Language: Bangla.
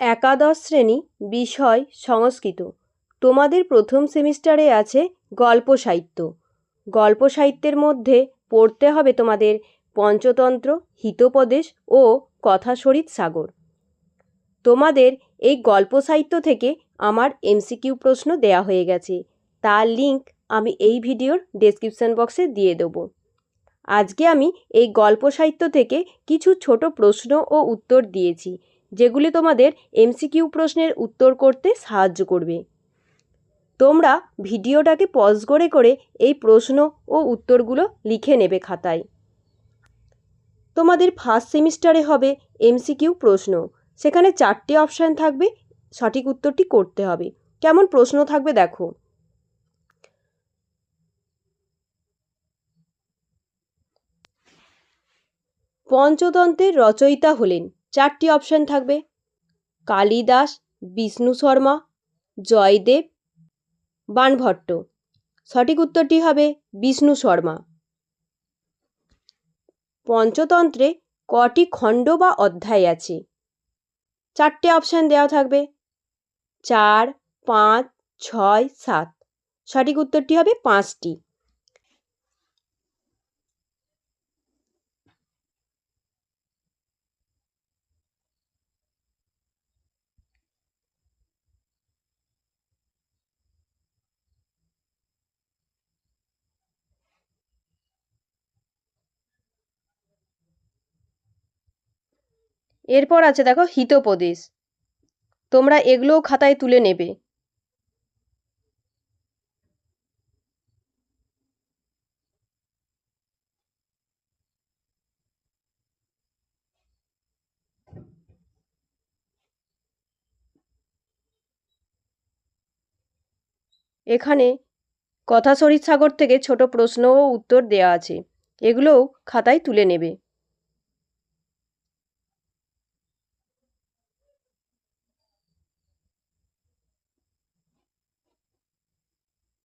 একাদশ শ্রেণি, বিষয়, সংস্কৃত। তোমাদের প্রথম সেমিস্টারে আছে গল্প সাহিত্য। গল্প সাহিত্যের মধ্যে পড়তে হবে তোমাদের পঞ্চতন্ত্র, হিতোপদেশ ও কথাশরিত সাগর। তোমাদের এই গল্প সাহিত্য থেকে আমার এমসিকিউ প্রশ্ন দেয়া হয়ে গেছে। তার লিংক আমি এই ভিডিওর ডেসক্রিপশান বক্সে দিয়ে দেবো। আজকে আমি এই গল্প সাহিত্য থেকে কিছু ছোট প্রশ্ন ও উত্তর দিয়েছি। যেগুলি তোমাদের এমসিকিউ প্রশ্নের উত্তর করতে সাহায্য করবে। তোমরা ভিডিওটাকে পজ করে করে এই প্রশ্ন ও উত্তরগুলো লিখে নেবে খাতায়। তোমাদের ফার্স্ট সেমিস্টারে হবে এমসিকিউ প্রশ্ন। সেখানে চারটে অপশান থাকবে, সঠিক উত্তরটি করতে হবে। কেমন প্রশ্ন থাকবে দেখো। পঞ্চতন্ত্রের রচয়িতা হলেন চারটি অপশান থাকবে। কালিদাস, বিষ্ণু শর্মা, জয়দেব বাণভট্ট সঠিক উত্তরটি হবে বিষ্ণু শর্মা। পঞ্চতন্ত্রে কটি খণ্ড বা অধ্যায় আছে? চারটে অপশান দেওয়া থাকবে। চার, পাঁচ, ছয়, সাত। সঠিক উত্তরটি হবে পাঁচটি। এরপর আছে দেখো হিতোপদেশ। তোমরা এগুলোও খাতায় তুলে নেবে। এখানে কথা সাগর থেকে ছোট প্রশ্ন ও উত্তর দেওয়া আছে। এগুলোও খাতায় তুলে নেবে।